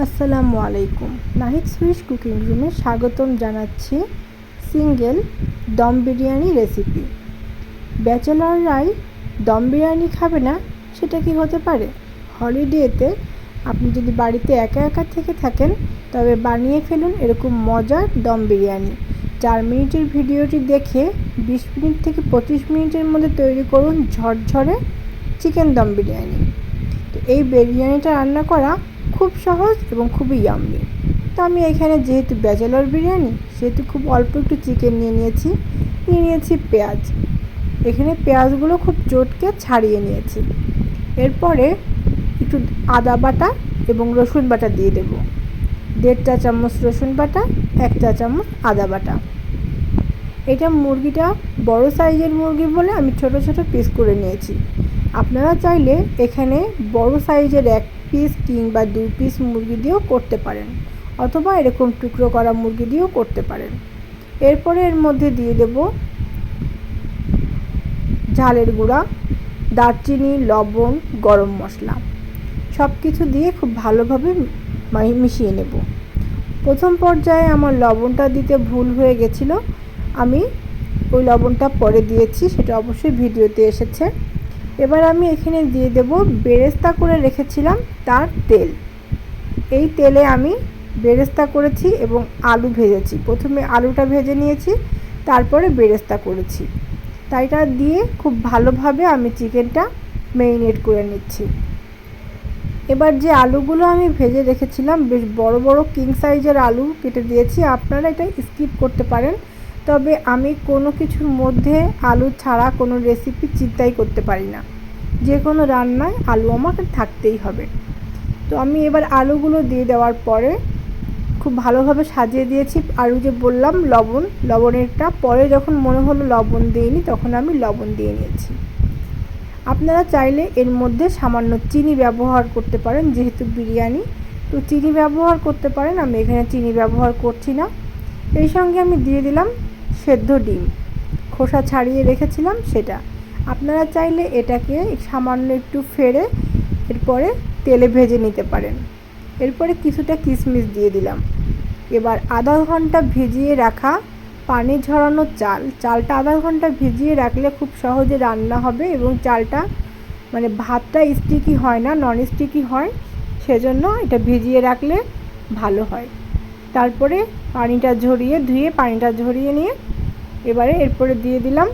আসসালামু আলাইকুম। Nahid Swiss cooking রুমে স্বাগতম জানাচ্ছি সিঙ্গেল দম বিরিয়ানি রেসিপি। ব্যাচেলররাই দম বিরিয়ানি খাবে না, সেটা কি হতে পারে? হলিডেতে আপনি যদি বাড়িতে একা একা থেকে থাকেন, তবে বানিয়ে ফেলুন এরকম মজার দম বিরিয়ানি। চার মিনিটের ভিডিওটি দেখে বিশ মিনিট থেকে পঁচিশ মিনিটের মধ্যে তৈরি করুন ঝরঝরে চিকেন দম বিরিয়ানি। তো এই বিরিয়ানিটা রান্না করা খুব সহজ এবং খুবই ইয়াম্মি তো আমি এখানে যেহেতু ব্যাচেলর বিরিয়ানি, সেহেতু খুব অল্প একটু চিকেন নিয়ে নিয়েছি। নিয়ে নিয়েছি পেঁয়াজ। এখানে পেঁয়াজগুলো খুব চটকে ছাড়িয়ে নিয়েছি। এরপরে একটু আদা বাটা এবং রসুন বাটা দিয়ে দেব। দেড় চা চামচ রসুন বাটা, এক চা চামচ আদা বাটা। এটা মুরগিটা বড় সাইজের মুরগি বলে আমি ছোট ছোট পিস করে নিয়েছি। আপনারা চাইলে এখানে বড় সাইজের এক পিস কিংবা দুই পিস মুরগি দিয়েও করতে পারেন অথবা এরকম টুকরো করা মুরগি দিয়েও করতে পারেন। এরপরে এর মধ্যে দিয়ে দেব ঝালের গুঁড়া, দারচিনি, লবণ, গরম মশলা। সব কিছু দিয়ে খুব ভালোভাবে মিশিয়ে নেব। প্রথম পর্যায়ে আমার লবণটা দিতে ভুল হয়ে গেছিল। আমি ওই লবণটা পরে দিয়েছি, সেটা অবশ্যই ভিডিওতে এসেছে। এবার আমি এখানে দিয়ে দেব বেরেস্তা করে রেখেছিলাম তার তেল। এই তেলে আমি বেরেস্তা করেছি এবং আলু ভেজেছি। প্রথমে আলুটা ভেজে নিয়েছি, তারপরে বেরেস্তা করেছি। তাইটা দিয়ে খুব ভালোভাবে আমি চিকেনটা মেরিনেট করে নিচ্ছি। এবার যে আলুগুলো আমি ভেজে রেখেছিলাম, বেশ বড় বড় কিং সাইজের আলু কেটে দিয়েছি। আপনারা এটা স্কিপ করতে পারেন। তবে আমি কোনো কিছুর মধ্যে আলু ছাড়া কোনো রেসিপি চিন্তাই করতে পারি না। যে কোনো রান্নায় আলু আমাকে থাকতেই হবে। তো আমি এবার আলুগুলো দিয়ে দেওয়ার পরে খুব ভালোভাবে সাজিয়ে দিয়েছি। আলু যে বললাম, লবণ, লবণেরটা পরে যখন মনে হলো লবণ দিইনি, তখন আমি লবণ দিয়ে নিয়েছি। আপনারা চাইলে এর মধ্যে সামান্য চিনি ব্যবহার করতে পারেন, যেহেতু বিরিয়ানি। তো চিনি ব্যবহার করতে পারেন, আমি এখানে চিনি ব্যবহার করছি না। এই সঙ্গে আমি দিয়ে দিলাম সেদ্ধ ডিম। খোসা ছাড়িয়ে রেখেছিলাম সেটা। আপনারা চাইলে এটাকে সামান্য একটু ফেড়ে এরপরে তেলে ভেজে নিতে পারেন। এরপরে কিছুটা কিশমিশ দিয়ে দিলাম। এবার আধা ঘণ্টা ভিজিয়ে রাখা পানি ঝরানো চাল। চালটা আধা ঘণ্টা ভিজিয়ে রাখলে খুব সহজে রান্না হবে এবং চালটা মানে ভাতটা স্টিকি হয় না নন স্টিকি হয়, সেজন্য এটা ভিজিয়ে রাখলে ভালো হয়। তারপরে পানিটা ঝরিয়ে ধুয়ে, পানিটা ঝরিয়ে নিয়ে এবারে এরপরে দিয়ে দিলাম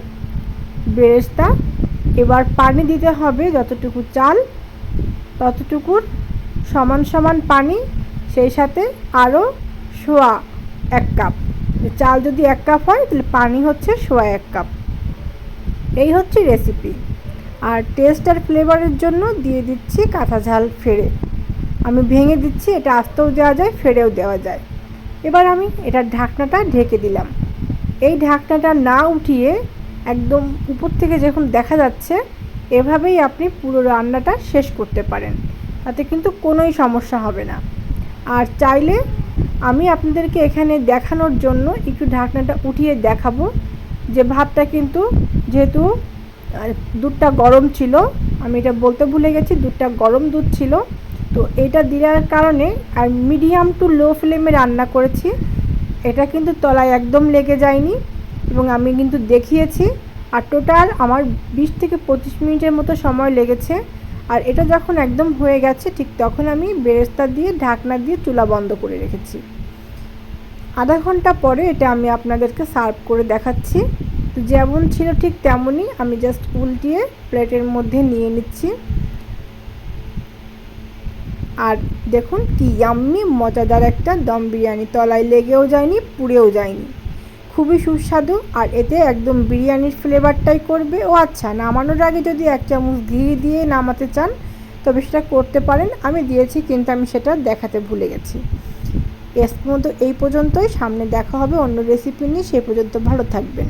বেরেস্তা। এবার পানি দিতে হবে যতটুকু চাল, ততটুকুর সমান সমান পানি, সেই সাথে আরও সোয়া এক কাপ। চাল যদি এক কাপ হয়, তাহলে পানি হচ্ছে সোয়া এক কাপ। এই হচ্ছে রেসিপি আর টেস্ট আর ফ্লেভারের জন্য দিয়ে দিচ্ছি কাঁথা ঝাল ফেড়ে। আমি ভেঙে দিচ্ছি, এটা আস্তেও দেওয়া যায়, ফেড়েও দেওয়া যায়। এবার আমি এটার ঢাকনাটা ঢেকে দিলাম। এই ঢাকনাটা না উঠিয়ে একদম উপর থেকে যখন দেখা যাচ্ছে, এভাবেই আপনি পুরো রান্নাটা শেষ করতে পারেন। তাতে কিন্তু কোনোই সমস্যা হবে না। আর চাইলে আমি আপনাদেরকে এখানে দেখানোর জন্য একটু ঢাকনাটা উঠিয়ে দেখাবো। যে ভাতটা কিন্তু যেহেতু দুধটা গরম ছিল, আমি এটা বলতে ভুলে গেছি, দুধটা গরম দুধ ছিল। তো এটা দেওয়ার কারণে আর মিডিয়াম টু লো ফ্লেমে রান্না করেছি। এটা কিন্তু তলায় একদম লেগে যায়নি এবং আমি কিন্তু দেখিয়েছি। আর টোটাল আমার বিশ থেকে পঁচিশ মিনিটের মতো সময় লেগেছে। আর এটা যখন একদম হয়ে গেছে, ঠিক তখন আমি বেরেস্তা দিয়ে, ঢাকনা দিয়ে চুলা বন্ধ করে রেখেছি। আধা ঘণ্টা পরে এটা আমি আপনাদেরকে সার্ভ করে দেখাচ্ছি। তো যেমন ছিল ঠিক তেমনই আমি জাস্ট উল্টিয়ে প্লেটের মধ্যে নিয়ে নিচ্ছি। আর দেখুন কি ইয়াম্মি মজাদার একটা দম বিরিয়ানি। তলায় লেগেও যায়নি, পুড়েও যায়নি। খুবই সুস্বাদু আর এতে একদম বিরিয়ানির ফ্লেভারটাই করবে। ও আচ্ছা নামানোর আগে যদি এক চামচ ঘি দিয়ে নামাতে চান, তবে সেটা করতে পারেন। আমি দিয়েছি, কিন্তু আমি সেটা দেখাতে ভুলে গেছি। এস মতো এই পর্যন্তই। সামনে দেখা হবে অন্য রেসিপি নিয়ে। সে পর্যন্ত ভালো থাকবেন।